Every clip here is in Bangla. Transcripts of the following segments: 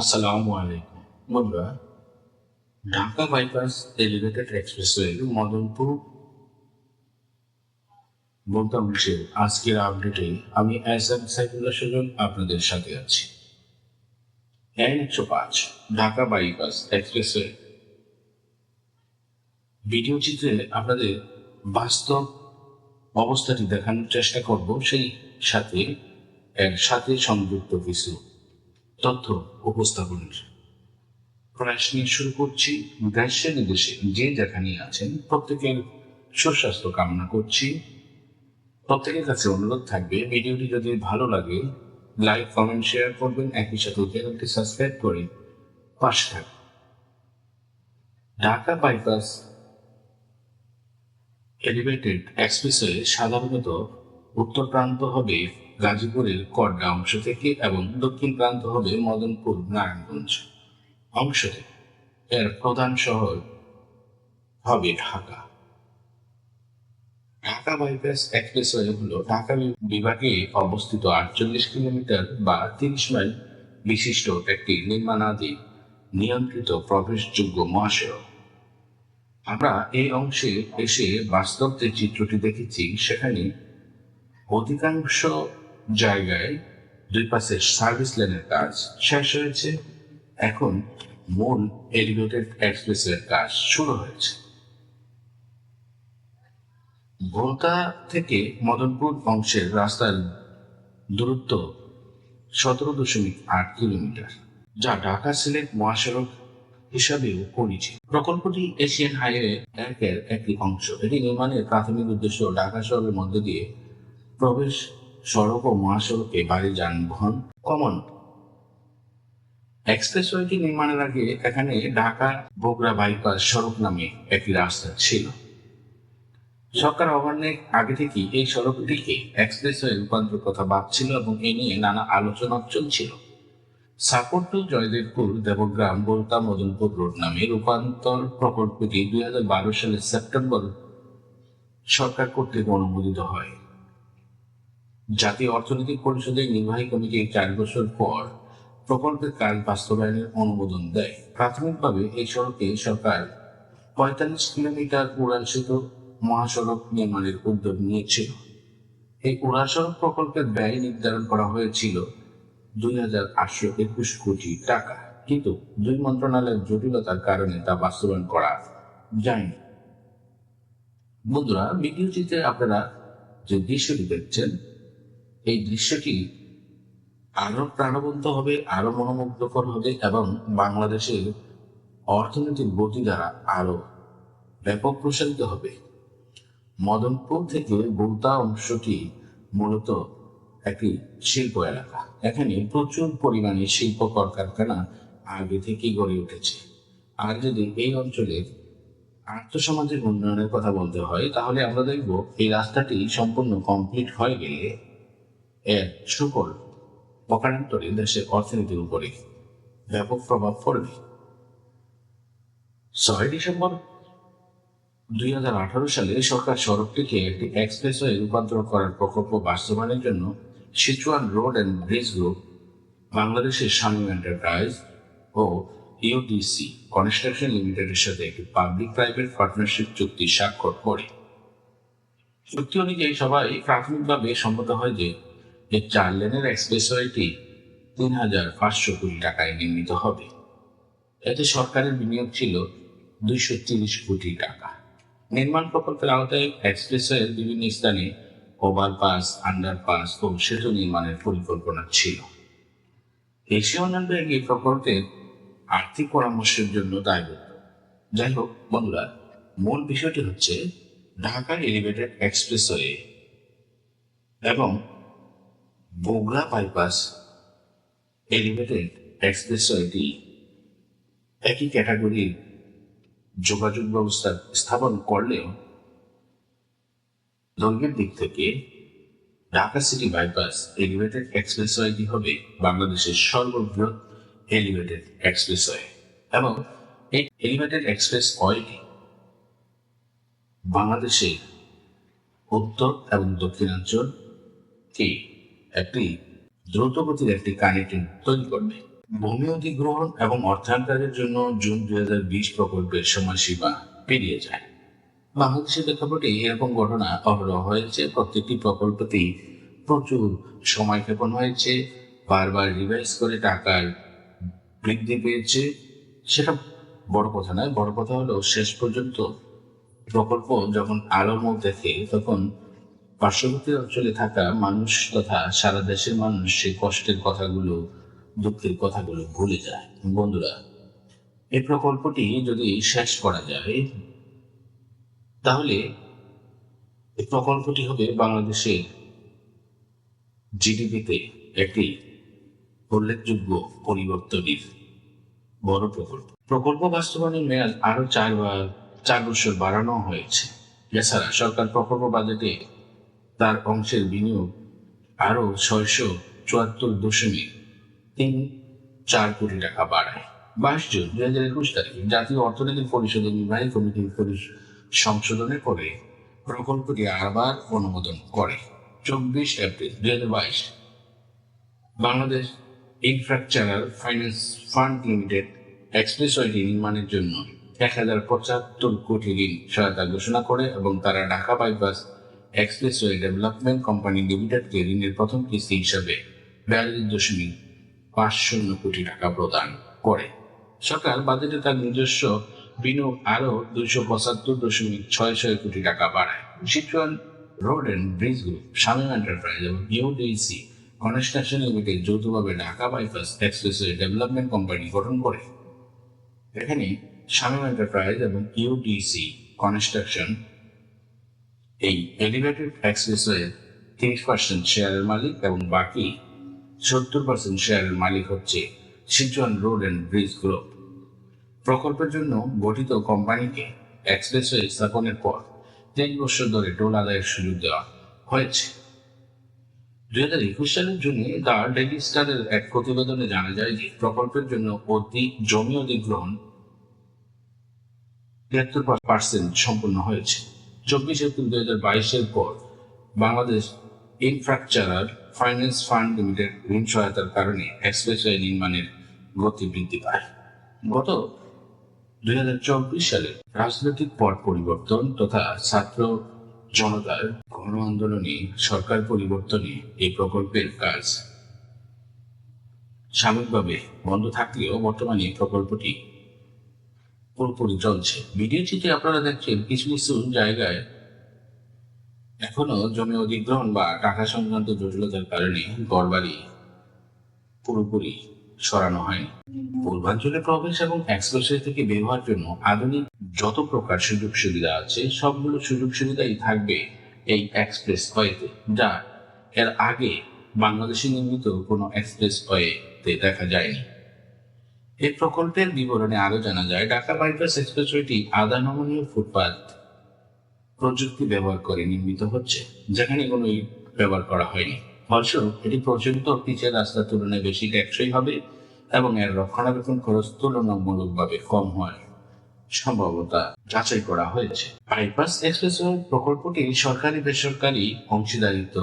আসসালামু আলাইকুম। বন্ধুরা, Dhaka bypass elevated expressway Madanpur বলতাংশের আজকের আপডেটে আমি এস এম সাইফুল্লাহ সুজন আপনাদের সাথে আছি। এন একশো পাঁচ, ঢাকা বাইপাস এক্সপ্রেসওয়ে। ভিডিও চিত্রে আপনাদের বাস্তব অবস্থাটি দেখানোর চেষ্টা করব, সেই সাথে, এর সাথে সংযুক্ত কিছু তথ্য উপস্থাপনের। প্রয়াস নিয়ে শুরু করছি দেশে বিদেশে যে যেখানে আছেন, প্রত্যেকের সুস্বাস্থ্য কামনা করছি। প্রত্যেকের কাছে অনুরোধ থাকবে, ভিডিওটি যদি ভালো লাগে, লাইক, কমেন্ট, শেয়ার করবেন। একই সাথে চ্যানেলটি সাবস্ক্রাইব করে পাশে থাকবেন ঢাকা বাইপাস এলিভেটেড এক্সপ্রেসওয়ে সাধারণত উত্তর প্রান্ত হবে গাজীপুরের করডা অংশ থেকে এবং দক্ষিণ প্রান্ত হবে মদনপুর নারায়ণগঞ্জ অংশ থেকে। এর প্রধান শহর হবে ঢাকা। ঢাকা বাইপাস এক্সপ্রেসওয়ে হলো ঢাকা বিভাগে অবস্থিত আটচল্লিশ কিলোমিটার বা তিরিশ মাইল বিশিষ্ট একটি নির্মাণাধীন নিয়ন্ত্রিত প্রবেশযোগ্য মহাসড়ক। আমরা এই অংশে এসে বাস্তব যে চিত্রটি দেখেছি, সেখানে অধিকাংশ জায়গায় দুই পাশে সার্ভিস লেনের কাজ শেষ হয়েছে। এখন মূল এলিভেটেড এক্সপ্রেসের কাজ শুরু হয়েছে। ভোলতা থেকে মদনপুর অংশের রাস্তার দূরত্ব সতেরো দশমিক আট কিলোমিটার, যা ঢাকা সিলেট মহাসড়ক হিসাবেও পরিচিত। প্রকল্পটি এশিয়ান হাইওয়ে একের একটি অংশ। এটি নির্মাণের প্রাথমিক উদ্দেশ্য ঢাকা শহরের মধ্য দিয়ে প্রবেশ সড়ক ও মহাসড়কে বাড়ি যানবাহন কমন এক্সপ্রেসওয়েটি নির্মাণের আগে এখানে ঢাকা বগুড়া বাইপাস সড়ক নামে একটি রাস্তা ছিল। সরকার অভারনের আগে থেকেই এই সড়কটিকে এক্সপ্রেসওয়ে রূপান্তর কথা ভাবছিল এবং এ নিয়ে নানা আলোচনা চলছিল। সাপোর্ট জয়দেবপুর দেবগ্রাম বোলতা মদনপুর রোড নামে রূপান্তর প্রকল্পটি দুই হাজার বারো সালের সেপ্টেম্বর সরকার কর্তৃক অনুমোদিত হয়। জাতীয় অর্থনৈতিক পরিষদের নির্বাহী কমিটি চার বছর পর প্রকল্পের কাজ বাস্তবায়নের অনুমোদন দেয়। প্রাথমিকভাবে এই সড়কে সরকার পঁয়তাল্লিশ কিলোমিটার উড়ানসেতু মহাসড়ক নির্মাণের উদ্যোগ নিয়েছিল। এই উড়াসড়ক প্রকল্পের ব্যয় নির্ধারণ করা হয়েছিল দুই হাজার আটশো একুশ কোটি টাকা। কিন্তু দুই মন্ত্রণালয়ের জটিলতার কারণে তা বাস্তবায়ন করা যায়নি। বন্ধুরা ভিডিও চিত্রে আপনারা যে দৃশ্যটি দেখছেন এই দৃশ্যটি আরও প্রাণবন্ত হবে আরও মনোমুগ্ধকর হবে এবং বাংলাদেশের অর্থনৈতিক গতি দ্বারা আরও ব্যাপক প্রসারিত হবে। মদনপুর থেকে বৌতা অংশটি মূলত একটি শিল্প এলাকা। এখানে প্রচুর পরিমাণে শিল্প কলকারখানা আগে থেকেই গড়ে উঠেছে। আর যদি এই অঞ্চলের আর্থসামাজিক উন্নয়নের কথা বলতে হয়, তাহলে আমরা দেখব এই রাস্তাটি সম্পূর্ণ কমপ্লিট হয়ে গেলে এর সুফল পকারান্তরে দেশের অর্থনীতির উপরে ব্যাপক প্রভাব পড়বে। ছয় ডিসেম্বর দুই হাজার আঠারো সালে সরকার সড়কটিকে একটি এক্সপ্রেসওয়ে রূপান্তর করার প্রকল্প বাস্তবায়নের জন্য Sichuan road and bridge group বাংলাদেশের স্বামী এন্টারপ্রাইজ ও ইউডিসি কনস্ট্রাকশন লিমিটেডের সাথে একটি পাবলিক প্রাইভেট পার্টনারশিপ চুক্তি স্বাক্ষর করে। চুক্তি অনুযায়ী সবাই প্রাথমিকভাবে সম্মত হয় যে এই চার লেনের এক্সপ্রেসওয়েটি তিন হাজার পাঁচশো কোটি টাকায় নির্মিত হবে। এতে সরকারের বিনিয়োগ ছিল দুইশো তিরিশ কোটি টাকা। নির্মাণ প্রকল্পের আওতায় এক্সপ্রেসওয়ের বিভিন্ন স্থানে ওভারপাস আন্ডারপাস ও সেতু নির্মাণের পরিকল্পনা ছিল। এশিয়া উন্নয়ন ব্যাংক এই প্রকল্পের আর্থিক পরামর্শের জন্য দায়বদ্ধ। যাই হোক, বন্ধুরা, মূল বিষয়টি হচ্ছে ঢাকা এলিভেটেড এক্সপ্রেসওয়ে এবং বগুড়া বাইপাস এলিভেটেড এক্সপ্রেসওয়েটি একই ক্যাটাগরির যোগাযোগ ব্যবস্থা স্থাপন করলেও দৈর্ঘ্যের দিক থেকে ঢাকা সিটি বাইপাস এলিভেটেড এক্সপ্রেসওয়েটি হবে বাংলাদেশের সর্ববৃহৎ এলিভেটেড এক্সপ্রেসওয়ে এবং এই এলিভেটেড এক্সপ্রেস ওয়েটি বাংলাদেশের উত্তর এবং দক্ষিণাঞ্চলকে একটি দ্রুতগতির একটি কানেক্টিং তৈরি করবে। ভূমি অধিগ্রহণ এবং অর্থায়নকারীর জন্য জুন দুই হাজার বিশ প্রকল্পের সময়সীমা পেরিয়ে যায়। বাংলাদেশের প্রেক্ষাপটে এরকম ঘটনা অহরহ হয়েছে। প্রত্যেকটি প্রকল্পতেই প্রচুর সময় ক্ষেপণ হয়েছে। বারবার রিভাইজ করে টাকার বৃদ্ধি পেয়েছে। সেটা বড় কথা নয়, বড় কথা হলো শেষ পর্যন্ত প্রকল্প যখন আলোর মুখ দেখে, তখন পার্শ্ববর্তী অঞ্চলে থাকা মানুষ তথা সারা দেশের মানুষ সেই কষ্টের কথাগুলো, দুঃখের কথাগুলো ভুলে যায়। বন্ধুরা, এই প্রকল্পটি যদি শেষ করা যায়, তাহলে এই প্রকল্পটি হবে বাংলাদেশের জিডিপিতে একটি উল্লেখযোগ্য পরিবর্তনের বড় প্রকল্প। প্রকল্প বাস্তবায়নের মেয়াদ আরও চারবার, চার বছর বাড়ানো হয়েছে। এছাড়া সরকার প্রকল্প বাজেটে তার অংশের বিনিয়োগ আরও ছয়শো চুয়াত্তর দশমিক তিন চার কোটি টাকা বাড়ায়। বাইশ জুন দুই হাজার একুশ তারিখে জাতীয় অর্থনৈতিক পরিষদের নির্বাহী কমিটির সংশোধনের পরে প্রকল্পটি আবার অনুমোদন করে। চব্বিশ এপ্রিল দুই হাজার বাইশ Bangladesh infrastructural finance fund limited এক্সপ্রেসওয়েটি নির্মাণের জন্য এক হাজার পঁচাত্তর কোটি ঋণ সহায়তা ঘোষণা করে এবং তারা Dhaka bypass expressway development company লিমিটেডকে ঋণের প্রথম কিস্তি হিসাবে বিয়াল্লিশ দশমিক পাঁচ শূন্য কোটি টাকা প্রদান করে। সরকার বাজেটে তার নিজস্ব বিনিয়োগ আরও দুইশো পঁচাত্তর দশমিক ছয় ছয় কোটি টাকা বাড়ায়। Sichuan road and bridge group Shamim enterprise এবং ইউডিসি কনস্ট্রাকশন লিমিটেড যৌথভাবে Dhaka bypass expressway development company গঠন করে। এখানে শামীম এন্টারপ্রাইজ এবং ইউডিসি কনস্ট্রাকশন এই এলিভেটেড এক্সপ্রেসওয়ে তিরিশ পার্সেন্ট শেয়ারের মালিক এবং বাকি সত্তর পার্সেন্ট শেয়ারের মালিক হচ্ছে Sichuan road and bridge group প্রকল্পের জন্য গঠিত কোম্পানিকে এক্সপ্রেসওয়ে স্থাপনের পর তিন বছর ধরে টোল আদায়ের সুযোগ দেওয়া হয়েছে। দুই হাজার একুশ সালের জুনে দ্য ডেইলি স্টারের এক প্রতিবেদনে জানা যায় যে প্রকল্পের জন্য অতি জমি অধিগ্রহণ তিয়াত্তর পার্সেন্ট সম্পূর্ণ হয়েছে। চব্বিশ এপ্রিল দুই হাজার বাইশের পর Bangladesh infrastructural finance fund limited ঋণ সহায়তার কারণে এক্সপ্রেস এক্সপ্রেসওয়ে নির্মাণের গতি বৃদ্ধি পায়। গত দুই হাজার চব্বিশ সালে রাজনৈতিক পট পরিবর্তন তথা ছাত্র জনতার গণ আন্দোলনে সরকার পরিবর্তনে এই প্রকল্পের কাজ সাময়িকভাবে বন্ধ থাকলেও বর্তমানে প্রকল্পটি পুরোপুরি চলছে ভিডিওটিতে আপনারা দেখছেন কিছু কিছু জায়গায় এখনও জমি অধিগ্রহণ বা টাকা সংক্রান্ত জটিলতার কারণে গড়বাড়ি পুরোপুরি সরানো হয়নি। পূর্বাঞ্চলে প্রবেশ এবং এক্সপ্রেসওয়ে থেকে হওয়ার জন্য আধুনিক যত প্রকার সুযোগ সুবিধা আছে, সবগুলো সুযোগ সুবিধাই থাকবে এই এক্সপ্রেস ওয়েতে যা এর আগে বাংলাদেশে নির্মিত কোনো এক্সপ্রেস ওয়েতে দেখা যায়নি। এই প্রকল্পের বিবরণে আরও জানা যায়, ঢাকা বাইপাস এক্সপ্রেসওয়েটি আধা নমনীয় ফুটপাথ প্রযুক্তি ব্যবহার করে নির্মিত হচ্ছে, যেখানে কোনো ইট ব্যবহার করা হয়নি। ফলস্বরূপ, এটি প্রচলিত পিচের রাস্তার তুলনায় বেশি টেকসই হবে এবং এর রক্ষণাবেক্ষণ খরচ তুলনামূলকভাবে কম হয় সম্ভাবতা যাচাই করা হয়েছে। বাইপাস এক্সপ্রেসওয়ে প্রকল্পটি সরকারি বেসরকারি অংশীদারিত্ব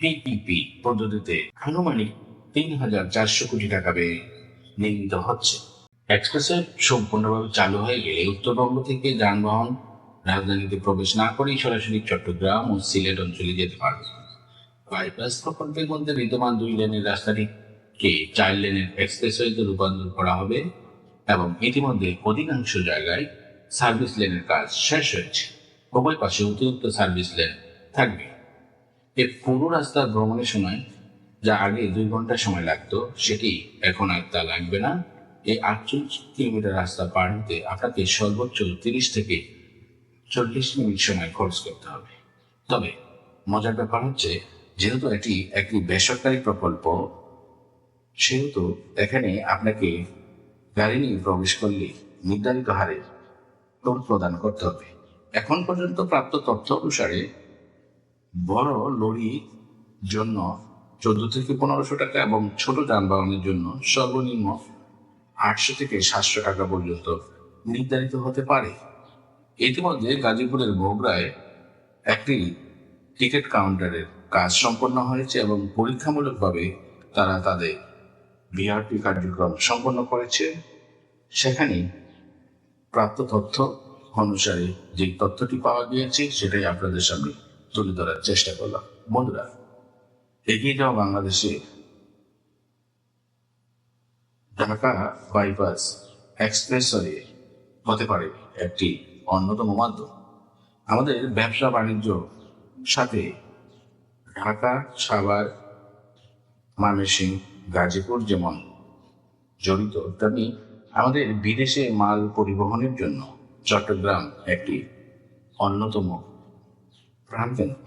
পিপিপি পদ্ধতিতে আনুমানিক তিন হাজার চারশো কোটি টাকা ব্যয়ে নির্মিত হচ্ছে। এক্সপ্রেসওয়ে সম্পূর্ণভাবে চালু হয়ে গেলে উত্তরবঙ্গ থেকে যানবাহন রাজধানীতে প্রবেশ না করেই সরাসরি চট্টগ্রাম ও সিলেট অঞ্চলে যেতে পারবে। বাইপাস প্রকল্পের মধ্যে বিদ্যমান দুই লেনের রাস্তাটিকে চার লেনের এক্সপ্রেসওয়েতে রূপান্তর করা হবে এবং ইতিমধ্যে অধিকাংশ জায়গায় সার্ভিস লেনের কাজ শেষ হয়েছে। উভয় পাশে অতিরিক্ত সার্ভিস লেন থাকবে। এই পুরো রাস্তা ভ্রমণের সময় যা আগে দুই ঘণ্টা সময় লাগতো, সেটি এখন আর তা লাগবে না। এই আটচল্লিশ কিলোমিটার রাস্তা পার হতে আপনাকে সর্বোচ্চ তিরিশ থেকে চল্লিশ মিনিট সময় খরচ করতে হবে। তবে মজার ব্যাপার হচ্ছে, যেহেতু এটি একটি বেসরকারি প্রকল্প, সেহেতু এখানে আপনাকে গাড়ি নিয়ে প্রবেশ করলে নির্ধারিত হারে টোল প্রদান করতে হবে। এখন পর্যন্ত প্রাপ্ত তথ্য অনুসারে বড় লরির জন্য চোদ্দ থেকে পনেরোশো টাকা এবং ছোট যানবাহনের জন্য সর্বনিম্ন আটশো থেকে সাতশো টাকা পর্যন্ত নির্ধারিত হতে পারে। ইতিমধ্যে গাজীপুরের বগুড়ায় একটি টিকিট কাউন্টারের কাজ সম্পন্ন হয়েছে এবং পরীক্ষামূলকভাবে তারা তাদের বিআরটি কার্যক্রম সম্পন্ন করেছে। সেখানে প্রাপ্ত তথ্য অনুসারে যে তথ্যটি পাওয়া গিয়েছে, সেটাই আপনাদের সামনে তুলে ধরার চেষ্টা করলাম। বন্ধুরা এগিয়ে যাওয়া বাংলাদেশে। ঢাকা বাইপাস এক্সপ্রেসওয়ে হতে পারে একটি অন্যতম মাধ্যম। আমাদের ব্যবসা বাণিজ্য সাথে ঢাকা, সাভার, ময়মনসিংহ, গাজীপুর যেমন জড়িত, তেমনি আমাদের বিদেশে মাল পরিবহনের জন্য চট্টগ্রাম একটি অন্যতম প্রাণকেন্দ্র।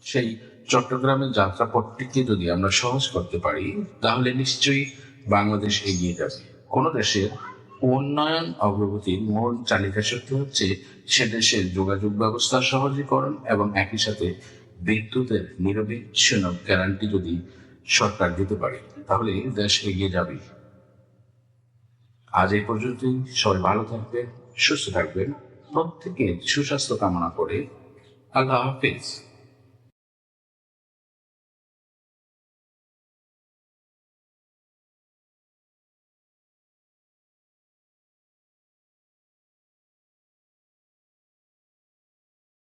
সেই চট্টগ্রামের যাত্রাপথটিকে যদি আমরা সহজ করতে পারি, তাহলে নিশ্চয়ই বাংলাদেশ এগিয়ে যাবে। কোনো দেশের উন্নয়ন অগ্রগতির মূল চালিকা শক্তি হচ্ছে সে দেশের যোগাযোগ ব্যবস্থার সহজীকরণ এবং একই সাথে বিদ্যুতের নিরবিচ্ছিন্ন গ্যারান্টি যদি সরকার দিতে পারে, তাহলে দেশ এগিয়ে যাবে। আজ এই পর্যন্তই। সবাই ভালো থাকবেন, সুস্থ থাকবেন। প্রত্যেকের সুস্বাস্থ্য কামনা করে আল্লাহ হাফিজ।